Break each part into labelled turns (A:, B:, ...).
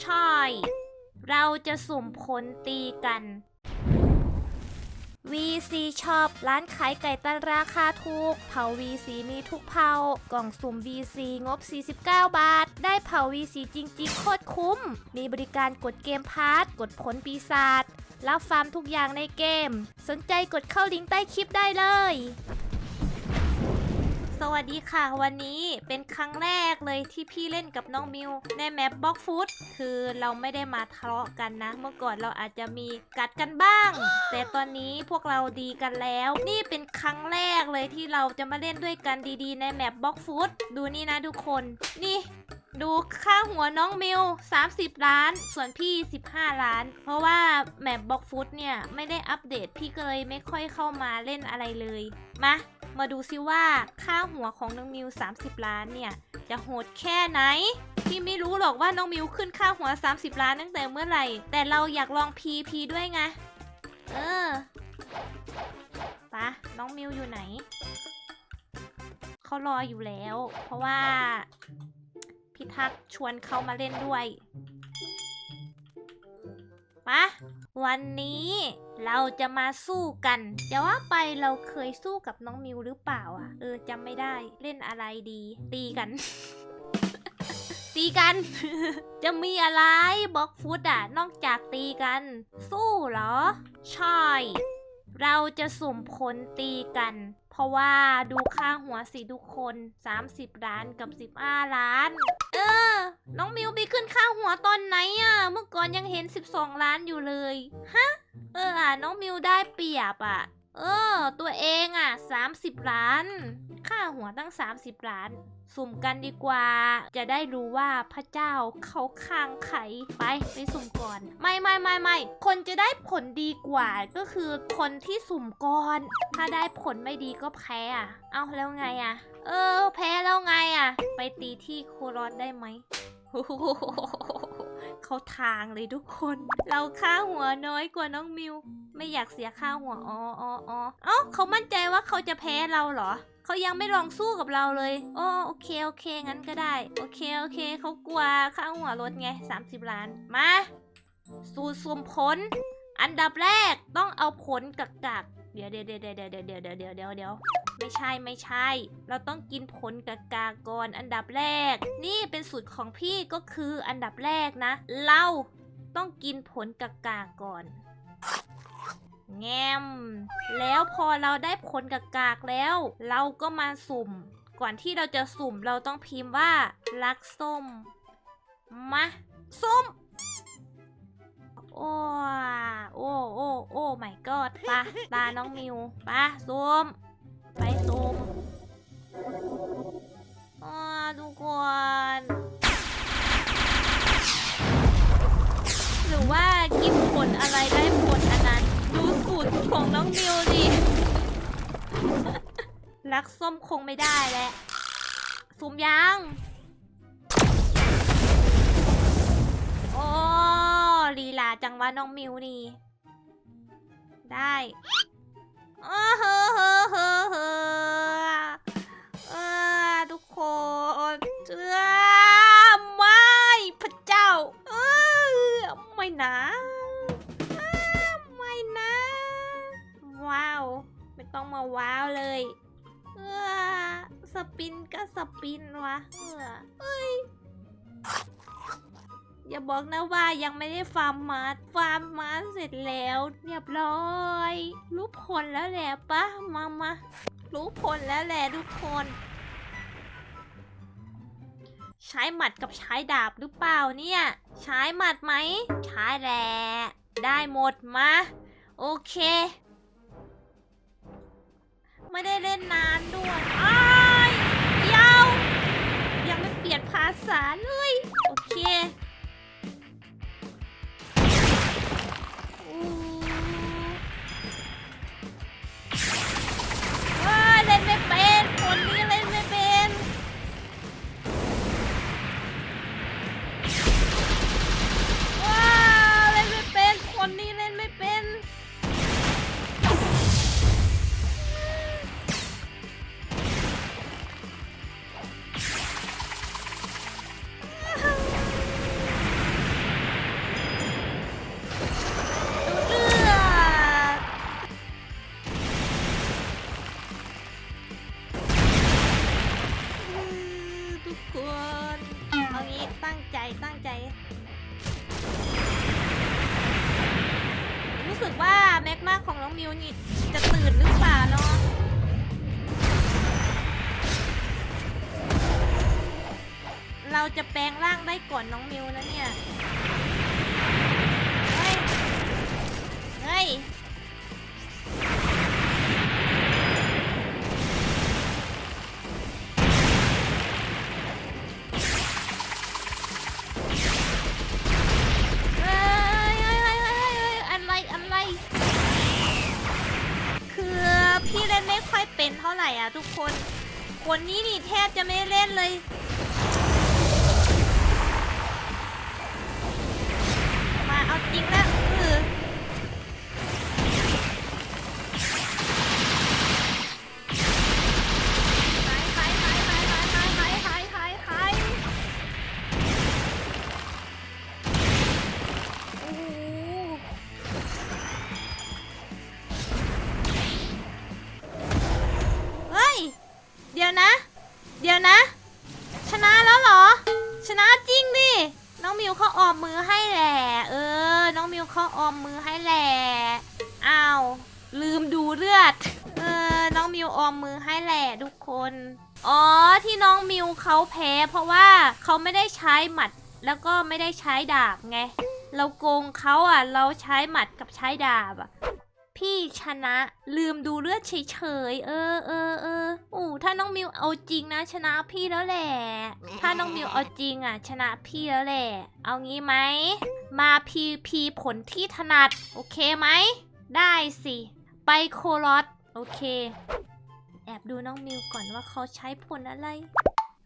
A: ใช่ เราจะสุ่มผลตีกัน VC ช็อปร้านขายไก่ตันราคาถูก เผา VC มีทุกเผากล่องสุ่ม VC งบ 49 บาท ได้เผา VC จริงๆ โคตรคุ้ม มีบริการกดเกมพาร์ทกดผลปีศาจรับฟาร์มทุกอย่างในเกม สนใจกดเข้าลิงก์ใต้คลิปได้เลย วัสดีค่ะ วันนี้เป็นครั้งแรกเลยที่พี่เล่นกับน้องมิวในแมปบล็อกฟูดคือเราไม่ได้มาทะเลาะกันนะ เมื่อก่อนเราอาจจะมีกัดกันบ้าง แต่ตอนนี้พวกเราดีกันแล้ว นี่เป็นครั้งแรกเลยที่เราจะมาเล่นด้วยกันดีๆ ในแมปบล็อกฟูดดูนี่นะทุกคน นี่ ดูค่าหัวน้องมิว30 ล้าน ส่วนพี่ 15 ล้าน เพราะว่าแมปบล็อกฟุตเนี่ยไม่ได้อัปเดตพี่ก็เลยไม่ค่อยเข้ามาเล่นอะไรเลย มา มาดูซิว่าค่าหัวของน้องมิว 30 ล้านเนี่ย จะโหดแค่ไหน พี่ไม่รู้หรอกว่าน้องมิวขึ้นค่าหัว 30 ล้านตั้งแต่เมื่อไหร่ แต่เราอยากลอง PP ด้วยไง เออปะน้องมิวอยู่ไหน เขารออยู่แล้ว เพราะว่า พิทักษ์ชวนเขามาเล่นด้วย มา วันนี้เราจะมาสู้กัน จะว่าไปเราเคยสู้กับน้องมิวหรือเปล่าอะ เออจำไม่ได้เล่นอะไรดี ตีกัน ตีกัน จะมีอะไรบล็อกฟุตอะ นอกจากตีกัน สู้เหรอ ใช่ เราจะสุ่มผลตีกัน เพราะว่าดูค่าหัวสิทุกคน 30 ล้านกับ 15 ล้าน เออ น้องมิวไปขึ้นค่าหัวตอนไหนอะ่ะ เมื่อก่อนยังเห็น 12 ล้านอยู่เลย ฮะ เอออะน้องมิวได้เปรียบอะ เออ ตัวเองอะ 30 ล้าน ค่าหัวตั้ง 30 ล้าน สุ่มกันดีกว่า จะได้รู้ว่าพระเจ้าเขาข้างไขไปไปสุ่มก่อน ไม่ไม่ไม่ไม่คนจะได้ผลดีกว่า ก็คือคนที่สุ่มก่อน ถ้าได้ผลไม่ดีก็แพ้อะ เอาแล้วไงอะ เออ แพ้แล้วไงอะ ไปตีที่โครอสได้ไหม เขาทางเลยทุกคน เราค่าหัวน้อยกว่าน้องมิว ไม่อยากเสียค่าหัวอ๋ออ๋ออ๋อเอ้าเขามั่นใจว่าเขาจะแพ้เราเหรอเขายังไม่ลองสู้กับเราเลยอ๋อโอเคโอเคงั้นก็ได้ โอเคโอเคเขากลัวค่าหัวลดไง 30 ล้านมา สูตรสุ่มผล อันดับแรกต้องเอาผลกักกักๆเดี๋ยวเดี๋ยวเดี๋ยวเดี๋ยวเดี๋ยวเดี๋ยวเดี๋ยวเดี๋ยว ไม่ใช่ไม่ใช่ เราต้องกินผลกักากก่อนอันดับแรก นี่เป็นสูตรของพี่ก็คืออันดับแรกนะ เราต้องกินผลกักากก่อน แงม แล้วพอเราได้ผลกากากแล้ว เราก็มาสุ่ม ก่อนที่เราจะสุ่มเราต้องพิมพ์ว่า รักส้ม มา ส้มโอ้โอ้โอ้โอ้ไม่กอดปะตาน้องมิวปะซูม ไปซูมอ่าทุกคน หรือว่ากินผลอะไรได้ผลอันนั้น ดูสูตรของน้องมิวดิ รักส้มคงไม่ได้แล้วซูมยังโอ้ลีลาจังวะน้องมิวนี่ ได้ เออเฮ้อเฮ้อเฮ้อเฮ้อเออทุกคนเชื่อไม่พระเจ้า เออไม่นะเออไม่นะ ว้าว ไม่ต้องมาว้าวเลยเออสปินก็สปินวะเออเอ้ย อย่าบอกนะว่ายังไม่ได้ฟาร์มมาร์ฟาร์มมาร์เสร็จแล้ว เรียบร้อยรู้ผลแล้วแหละปะมามารู้ผลแล้วแหละทุกคน ใช้หมัดกับใช้ดาบหรือเปล่าเนี่ย ใช้หมัดไหม ใช้แหละได้หมดมา โอเค ไม่ได้เล่นนานด้วยอ้ายยาวยังไม่เปลี่ยนภาษาเลย โอเค มิวนี่จะตื่นหรือเปล่าเนาะเราจะแปลงร่างได้ก่อนน้องมิวนะเนี่ย เฮ้ย เฮ้ย ท่าไหร่อะทุกคน คนนี้นี่แทบจะไม่เล่นเลย เดี๋ยวนะ ชนะแล้วเหรอ ชนะจริงดิ น้องมิวเขาออมมือให้แหละ เออ น้องมิวเขาออมมือให้แหละอ้าวลืมดูเลือด เออ น้องมิวออมมือให้แหละทุกคน อ๋อ ที่น้องมิวเขาแพ้ เพราะว่าเขาไม่ได้ใช้หมัด แล้วก็ไม่ได้ใช้ดาบไง เราโกงเขาอะ เราใช้หมัดกับใช้ดาบอะ พี่ชนะลืมดูเลือดเฉยๆ เออเออเออโอ้ถ้าน้องมิวเอาจริงนะ ชนะพี่แล้วแหละ ถ้าน้องมิวเอาจริงอะ ชนะพี่แล้วแหละ เอางี้ไหม มาพีพีผลที่ถนัด โอเคไหม ได้สิ ไปโคลอสโอเค แอบดูน้องมิวก่อนว่าเขาใช้ผลอะไร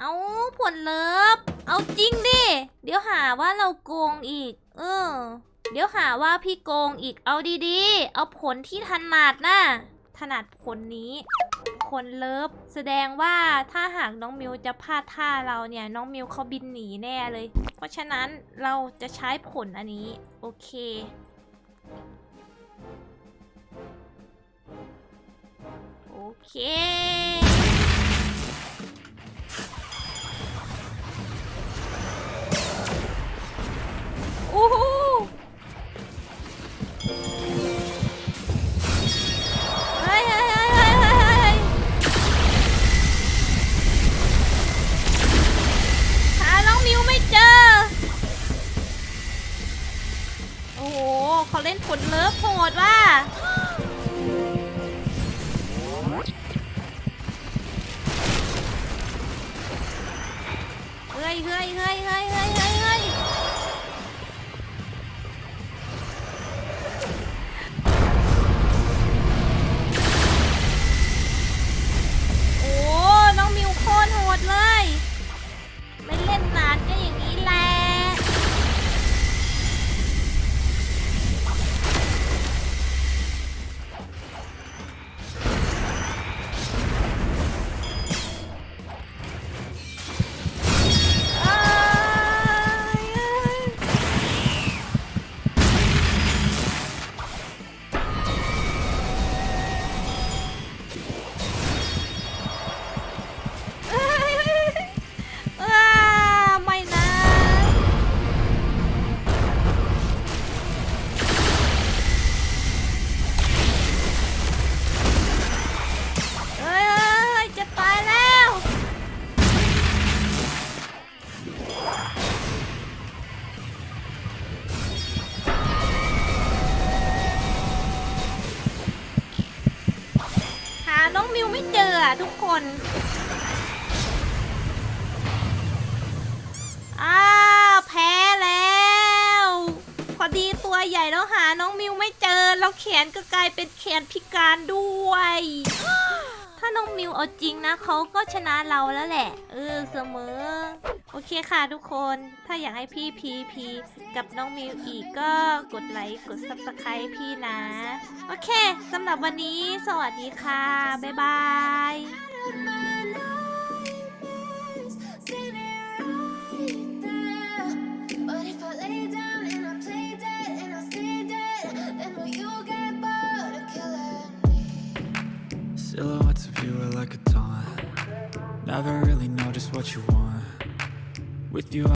A: เอาผลเลิฟ เอาจริงดิ เดี๋ยวหาว่าเราโกงอีก เออ เดี๋ยวหาว่าพี่โกงอีกเอาดีๆ เอาผลที่ถนัดนะถนัดผลนี้คนเลิฟแสดงว่าถ้าหากน้องมิวจะพลาดท่าเราเนี่ย น้องมิวเขาบินหนีแน่เลย เพราะฉะนั้นเราจะใช้ผลอันนี้ โอเคโอเค เขาเล่นผลเลิฟโหดว่ะเฮ้ยเฮ้ยเฮ้ยเฮ้ยเฮ้ย มิวไม่เจออะทุกคนอ้าวแพ้แล้ว พอดีตัวใหญ่แล้วหาน้องมิวไม่เจอ แล้วแขนก็กลายเป็นแขนพิการด้วย ถ้าน้องมิวเอาจริงนะเขาก็ชนะเราแล้วแหละ เออเสมอ โอเคค่ะทุกคน ถ้าอยากให้พี่พีพีกับน้องมิวอีกก็กดไลค์กดซับสไคร b ์พี่นะ โอเคสำหรับวันนี้สวัสดีค่ะ บ๊ายบาย
B: I
C: never really know just what you want. With you,